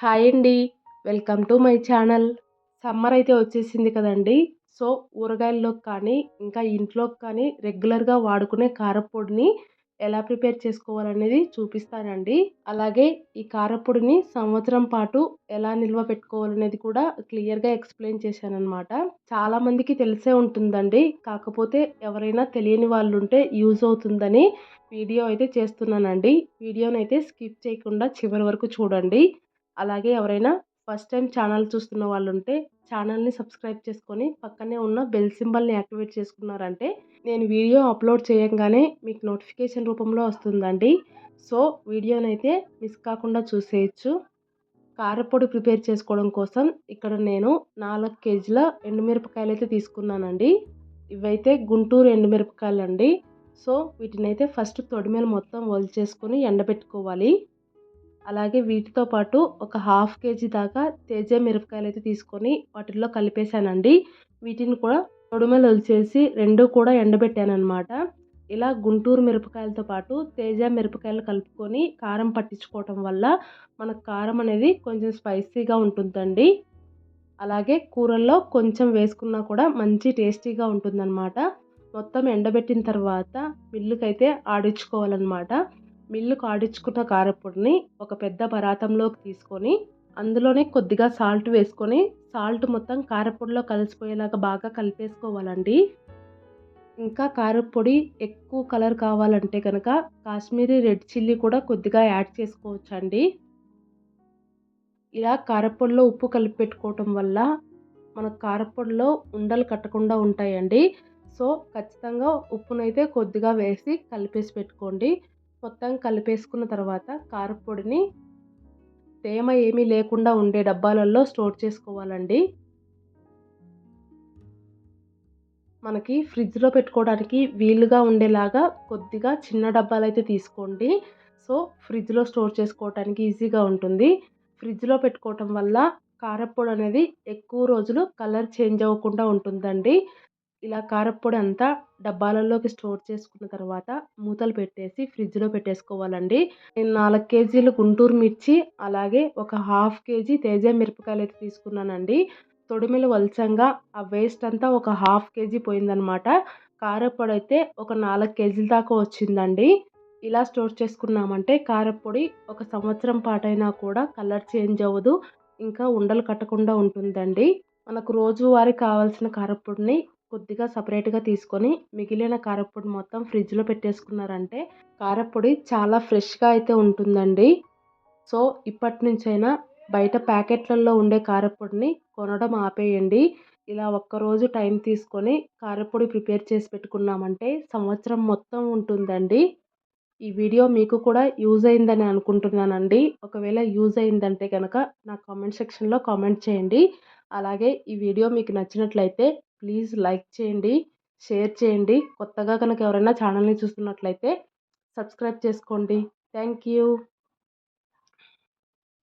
Hi అండి. Welcome to my channel. Summer అయితే వచ్చేసింది కదండి. సో ఊరగాయల్లోకి కానీ ఇంకా ఇంట్లోకి కానీ రెగ్యులర్గా వాడుకునే కారపొడిని ఎలా ప్రిపేర్ చేసుకోవాలనేది చూపిస్తానండి. అలాగే ఈ కారపొడిని సంవత్సరం పాటు ఎలా నిల్వ పెట్టుకోవాలనేది కూడా క్లియర్గా ఎక్స్ప్లెయిన్ చేశానమాట చాలామందికి తెలిసే ఉంటుందండి. కాకపోతే ఎవరైనా తెలియని వాళ్ళు ఉంటే యూజ్ అవుతుందని వీడియో అయితే చేస్తున్నానండి. వీడియోని అయితే స్కిప్ చేయకుండా చివరి వరకు చూడండి. అలాగే ఎవరైనా ఫస్ట్ టైం ఛానల్ చూస్తున్న వాళ్ళు ఉంటే ఛానల్ని సబ్స్క్రైబ్ చేసుకొని పక్కనే ఉన్న బెల్ సింబల్ని యాక్టివేట్ చేసుకున్నారంటే నేను వీడియో అప్లోడ్ చేయంగానే మీకు నోటిఫికేషన్ రూపంలో వస్తుందండి. సో వీడియోనైతే మిస్ కాకుండా చూసేయచ్చు. కారపొడి ప్రిపేర్ చేసుకోవడం కోసం ఇక్కడ నేను నాలుగు కేజీల ఎండుమిరపకాయలు అయితే తీసుకున్నానండి. ఇవైతే గుంటూరు ఎండుమిరపకాయలు అండి సో వీటినైతే ఫస్ట్ తొడిమేలు మొత్తం చేసుకొని ఎండబెట్టుకోవాలి. అలాగే వీటితో పాటు ఒక హాఫ్ కేజీ దాకా తేజ మిరపకాయలు అయితే తీసుకొని వాటిల్లో కలిపేశానండి. వీటిని కూడా తొడుమలు వదిలేసి రెండు కూడా ఎండబెట్టాను అనమాట ఇలా గుంటూరు మిరపకాయలతో పాటు తేజ మిరపకాయలు కలుపుకొని కారం పట్టించుకోవటం వల్ల మన కారం అనేది కొంచెం స్పైసీగా ఉంటుందండి. అలాగే కూరల్లో కొంచెం వేసుకున్నా కూడా మంచి టేస్టీగా ఉంటుందన్నమాట. మొత్తం ఎండబెట్టిన తర్వాత మిల్లుకైతే ఆడించుకోవాలన్నమాట. మిల్లు కాడించుకున్న కారపొడిని ఒక పెద్ద పరాతంలోకి తీసుకొని అందులోనే కొద్దిగా సాల్ట్ వేసుకొని సాల్ట్ మొత్తం కారపొడిలో కలిసిపోయేలాగా బాగా కలిపేసుకోవాలండి. ఇంకా కారపొడి ఎక్కువ కలర్ కావాలంటే కనుక కాశ్మీరీ రెడ్ చిల్లీ కూడా కొద్దిగా యాడ్ చేసుకోవచ్చు అండి ఇలా కారపొడిలో ఉప్పు కలిపి పెట్టుకోవటం వల్ల మన కారపొడిలో ఉండలు కట్టకుండా ఉంటాయండి. సో ఖచ్చితంగా ఉప్పునైతే కొద్దిగా వేసి కలిపేసి పెట్టుకోండి. మొత్తం కలిపేసుకున్న తర్వాత కారపొడిని తేమ ఏమీ లేకుండా ఉండే డబ్బాలలో స్టోర్ చేసుకోవాలండి. మనకి ఫ్రిడ్జ్లో పెట్టుకోవడానికి వీలుగా ఉండేలాగా కొద్దిగా చిన్న డబ్బాలు అయితే తీసుకోండి. సో ఫ్రిడ్జ్లో స్టోర్ చేసుకోవడానికి ఈజీగా ఉంటుంది. ఫ్రిడ్జ్లో పెట్టుకోవటం వల్ల కారపొడి అనేది ఎక్కువ రోజులు కలర్ చేంజ్ అవ్వకుండా ఉంటుందండి. ఇలా కారప్పొడి అంతా డబ్బాలలోకి స్టోర్ చేసుకున్న తర్వాత మూతలు పెట్టేసి ఫ్రిడ్జ్లో పెట్టేసుకోవాలండి. నేను నాలుగు కేజీలు గుంటూరు మిర్చి అలాగే ఒక హాఫ్ కేజీ తేజ మిరపకాయలు అయితే తీసుకున్నానండి. తొడిమిలు వలసంగా ఆ వేస్ట్ అంతా ఒక హాఫ్ కేజీ పోయిందనమాట. కారప్పొడి అయితే ఒక నాలుగు కేజీల దాకా వచ్చిందండి. ఇలా స్టోర్ చేసుకున్నామంటే కారప్పొడి ఒక సంవత్సరం పాటైనా కూడా కలర్ చేంజ్ అవ్వదు ఇంకా ఉండలు కట్టకుండా ఉంటుందండి. మనకు రోజువారీ కావాల్సిన కారప్పొడిని కొద్దిగా సపరేట్గా తీసుకొని మిగిలిన కారపొడి మొత్తం ఫ్రిడ్జ్లో పెట్టేసుకున్నారంటే కారపొడి చాలా ఫ్రెష్గా అయితే ఉంటుందండి. సో ఇప్పటి నుంచైనా బయట ప్యాకెట్లలో ఉండే కారపొడిని కొనడం ఆపేయండి. ఇలా ఒక్కరోజు టైం తీసుకొని కారపొడి ప్రిపేర్ చేసి పెట్టుకున్నామంటే సంవత్సరం మొత్తం ఉంటుందండి. ఈ వీడియో మీకు కూడా యూజ్ అయిందని అనుకుంటున్నానండి. ఒకవేళ యూజ్ అయిందంటే కనుక నా కామెంట్ సెక్షన్లో కామెంట్ చేయండి. అలాగే ఈ వీడియో మీకు నచ్చినట్లయితే ప్లీజ్ లైక్ చేయండి షేర్ చేయండి. కొత్తగా కనుక ఎవరైనా ఛానల్ని చూస్తున్నట్లయితే సబ్స్క్రైబ్ చేసుకోండి. Thank you.